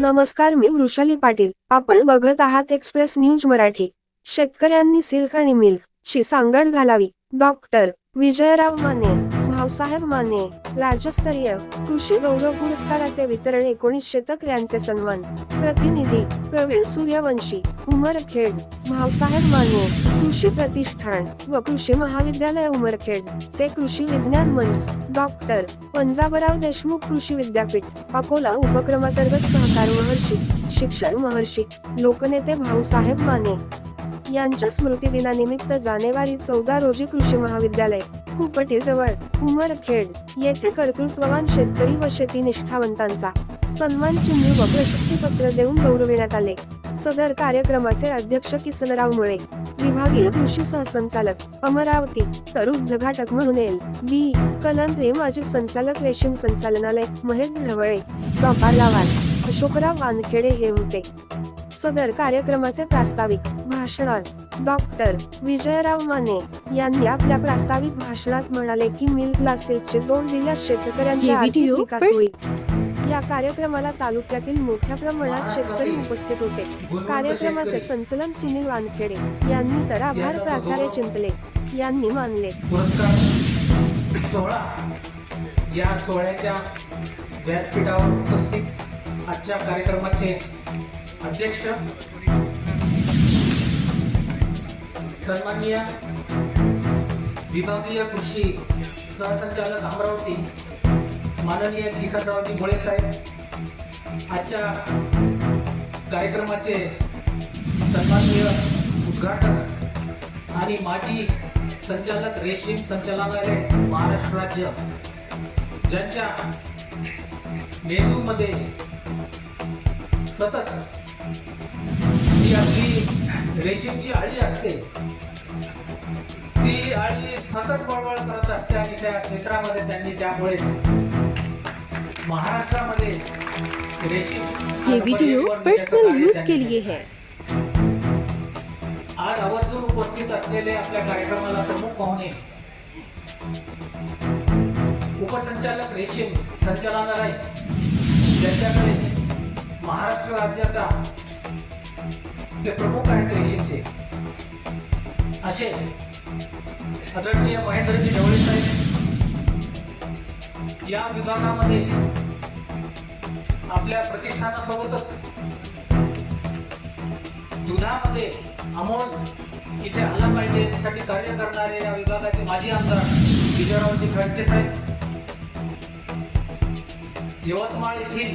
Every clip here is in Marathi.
नमस्कार मी वृषाली पाटील. आपण बघत आहात एक्सप्रेस न्यूज मराठी. शेतकऱ्यांनी सिल्क आणि मिल्क ची सांगड घालावी. डॉक्टर विजयराव माने. भाऊसाहेब माने राज्यस्तरीय कृषी गौरव पुरस्काराचे वितरण एकोणीस शतक यांचे सन्मान. प्रतिनिधी प्रवीण सूर्यवंशी उमरखेड भाऊसाहेब माने कृषी प्रतिष्ठान व कृषी महाविद्यालय उमरखेड चे कृषी विज्ञान मंच डॉक्टर पंजाबराव देशमुख कृषी विद्यापीठ अकोला उपक्रमांतर्गत सहकार महर्षी शिक्षण महर्षी लोकनेते भाऊसाहेब माने यांच्या स्मृतिदिनानिमित्त जानेवारी चौदा रोजी कृषी महाविद्यालय कुपटेजवळ उमरखेड येथे कर्तृत्ववान शेतकरी व शेती निष्ठावंतांचा सन्मान चिन्ह व प्रशस्तीपत्र देऊन गौरविण्यात आले. सदर कार्यक्रमाचे अध्यक्ष किसनराव मुळे विभागीय कृषी सहसंचालक अमरावती तर उद्घाटक म्हणून एल बी. कलंत्रे माजी संचालक रेशीम संचालनालय महेंद्र ढवळे डॉक्टर लावाल अशोकराव वानखेडे हे होते. सदर कार्यक्रमाचे प्रास्ताविक भाषणात डॉक्टर विजयराव माने यांनी आपल्या प्रास्ताविक भाषणात म्हणाले की मिल्कला सिल्कचे जोड दिल्यास शेतकऱ्यांचा हे आर्थिक विकास होईल. या कार्यक्रमाला तालुक्यातील मोठ्या प्रमाणात शेतकरी उपस्थित होते. कार्यक्रमाचे संचलन सुनील वानखेडे यांनी तर आभार प्राचार्य चिंतले यांनी मानले. पुरस्कार सोहळा या सोहळ्याच्या व्यासपीठावर उपस्थित आजच्या कार्यक्रमाचे अध्यक्ष. सन्माननीय विभागीय कृषी सहसंचालक अमरावती माननीय किसनरावजी भोळे साहेब. आजच्या कार्यक्रमाचे सन्माननीय उद्घाटक आणि माजी संचालक रेशीम संचालनालय महाराष्ट्र राज्य ज्यांच्या मेंदूमध्ये सतत जी आपली रेशीमची आळी असते ती आळी सतत बळबळ करत असते आणि त्या क्षेत्रामध्ये त्यांनी त्यामुळे महाराष्ट्रामध्ये रेशीम ये वीडियो पर्सनल यूज के लिए है. आज आवर्जून उपस्थित असलेले आपल्या कार्यक्रमाला प्रमुख पाहुणे. उपसंचालक रेशीम संचालनालय ज्यांच्याकडे महाराष्ट्र राज्याचा ते प्रमुख आहेत रेशीमचे असे आदरणीय महेंद्रजी ढवळे साहेब. या विभागामध्ये आपल्या प्रतिष्ठानासोबतच दुधामध्ये अमोल इथे आला पाहिजे यासाठी कार्य करणारे या विभागाचे माजी आमदार विजयरावजी खडसे साहेब. यवतमाळ येथील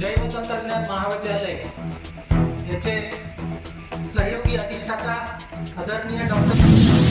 जैव तंत्रज्ञान महाविद्यालय. याचे सहयोगी अधिष्ठाता आदरणीय डॉक्टर